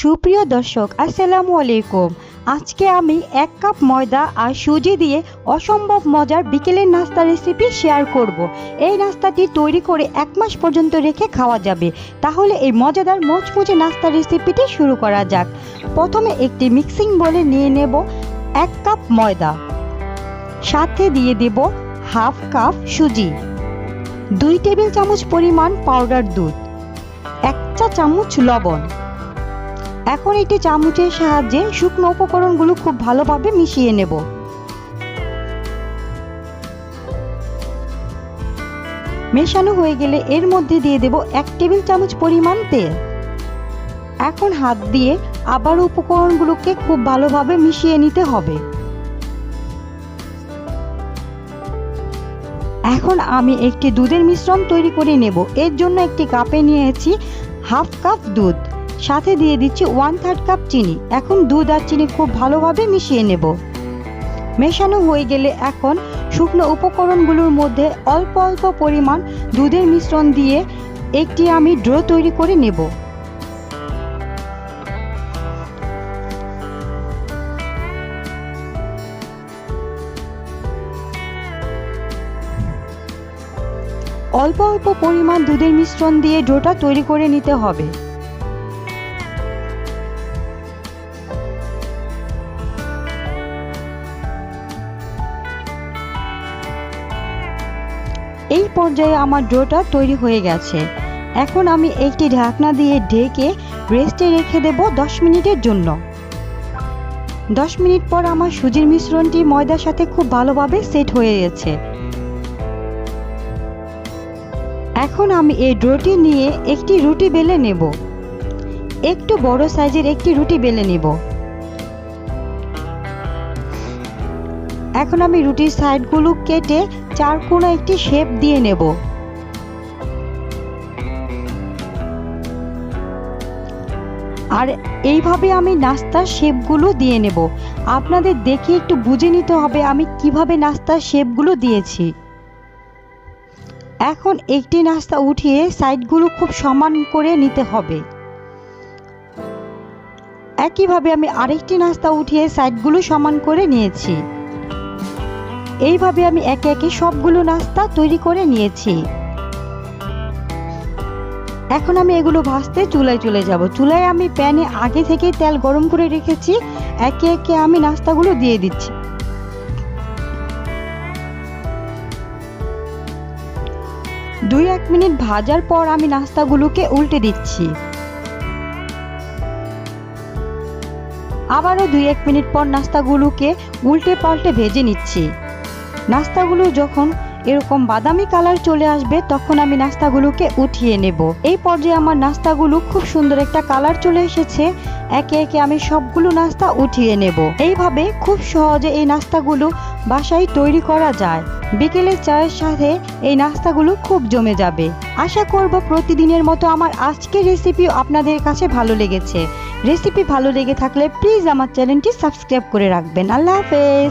সুপ্রিয় দর্শক, আসসালামু আলাইকুম। আজকে আমি এক কাপ ময়দা আর সুজি দিয়ে অসম্ভব মজার বিকেলের নাস্তা রেসিপি শেয়ার করব। এই নাস্তাটি তৈরি করে এক মাস পর্যন্ত রেখে খাওয়া যাবে। তাহলে এই মজাদার মোচমুচে নাস্তা রেসিপিটি শুরু করা যাক। প্রথমে একটি মিক্সিং বলে নিয়ে নেব এক কাপ ময়দা। সাথে দিয়ে দেব হাফ কাপ সুজি। দুই টেবিল চামচ পরিমাণ পাউডার দুধ। এক চা চামচ লবণ। এখন একটি চামচের সাহায্যে শুকনো উপকরণগুলো খুব ভালোভাবে মিশিয়ে নেব। মেশানো হয়ে গেলে এর মধ্যে দিয়ে দেব এক টেবিল চামচ পরিমাণ তেল। এখন হাত দিয়ে আবার উপকরণগুলোকে খুব ভালোভাবে মিশিয়ে নিতে হবে। এখন আমি একটি দুধের মিশ্রণ তৈরি করে নেব। এর জন্য একটি কাপে নিয়েছি হাফ কাপ দুধ। সাথে দিয়ে দিচ্ছি ওয়ান থার্ড কাপ চিনি। এখন দুধ আর চিনি খুব ভালোভাবে মিশিয়ে নেব। মেশানো হয়ে গেলে এখন শুকনো উপকরণগুলোর মধ্যে অল্প অল্প পরিমাণ দুধের মিশ্রণ দিয়ে একটি আমি ড্রো তৈরি করে নেব। অল্প অল্প পরিমাণ দুধের মিশ্রণ দিয়ে ডোটা তৈরি করে নিতে হবে। এই পর্যায়ে আমার ডোটা তৈরি হয়ে গেছে। এখন আমি একটি ঢাকনা দিয়ে ঢেকে রেস্টে রেখে দেব দশ মিনিটের জন্য। দশ মিনিট পর আমার সুজির মিশ্রণটি ময়দার সাথে খুব ভালোভাবে সেট হয়ে গেছে। এখন আমি এই ডোটি নিয়ে একটি রুটি বেলে নেব। একটু বড় সাইজের একটি রুটি বেলে নেব। এখন আমি রুটির সাইডগুলো কেটে চার কোনো একটি শেপ দিয়ে নেব। আর এইভাবে আমি নাস্তার শেপগুলো দিয়ে নেব। আপনাদের দেখে একটু বুঝে নিতে হবে আমি কীভাবে নাস্তার শেপগুলো দিয়েছি। এখন একটি নাস্তা উঠিয়ে সাইডগুলো খুব সমান করে নিতে হবে। একইভাবে আমি আরেকটি নাস্তা উঠিয়ে সাইডগুলো সমান করে নিয়েছি। এইভাবে আমি একে একে সবগুলো নাস্তা তৈরি করে নিয়েছি। এখন আমি এগুলো ভাজতে চুলায় চলে যাব। চুলায় আমি প্যানে আগে থেকে তেল গরম করে রেখেছি। একে একে আমি নাস্তাগুলো দিয়ে দিচ্ছি। দুই এক মিনিট ভাজার পর আমি নাস্তাগুলোকে উল্টে দিচ্ছি। আবারও দুই এক মিনিট পর নাস্তাগুলোকে উল্টে পাল্টে ভেজে নিচ্ছি। নাস্তাগুলো যখন এরকম বাদামি কালার চলে আসবে, তখন আমি নাস্তাগুলোকে উঠিয়ে নেব। এই পর্যায়ে আমার নাস্তাগুলো খুব সুন্দর একটা কালার চলে এসেছে। একে একে আমি সবগুলো নাস্তা উঠিয়ে নেব। এইভাবে খুব সহজে এই নাস্তাগুলো বাসায় তৈরি করা যায়। বিকেলের চায়ের সাথে এই নাস্তাগুলো খুব জমে যাবে। আশা করব প্রতিদিনের মতো আমার আজকের রেসিপিও আপনাদের কাছে ভালো লেগেছে। রেসিপি ভালো লেগে থাকলে প্লিজ আমার চ্যানেলটি সাবস্ক্রাইব করে রাখবেন। আল্লাহ হাফেজ!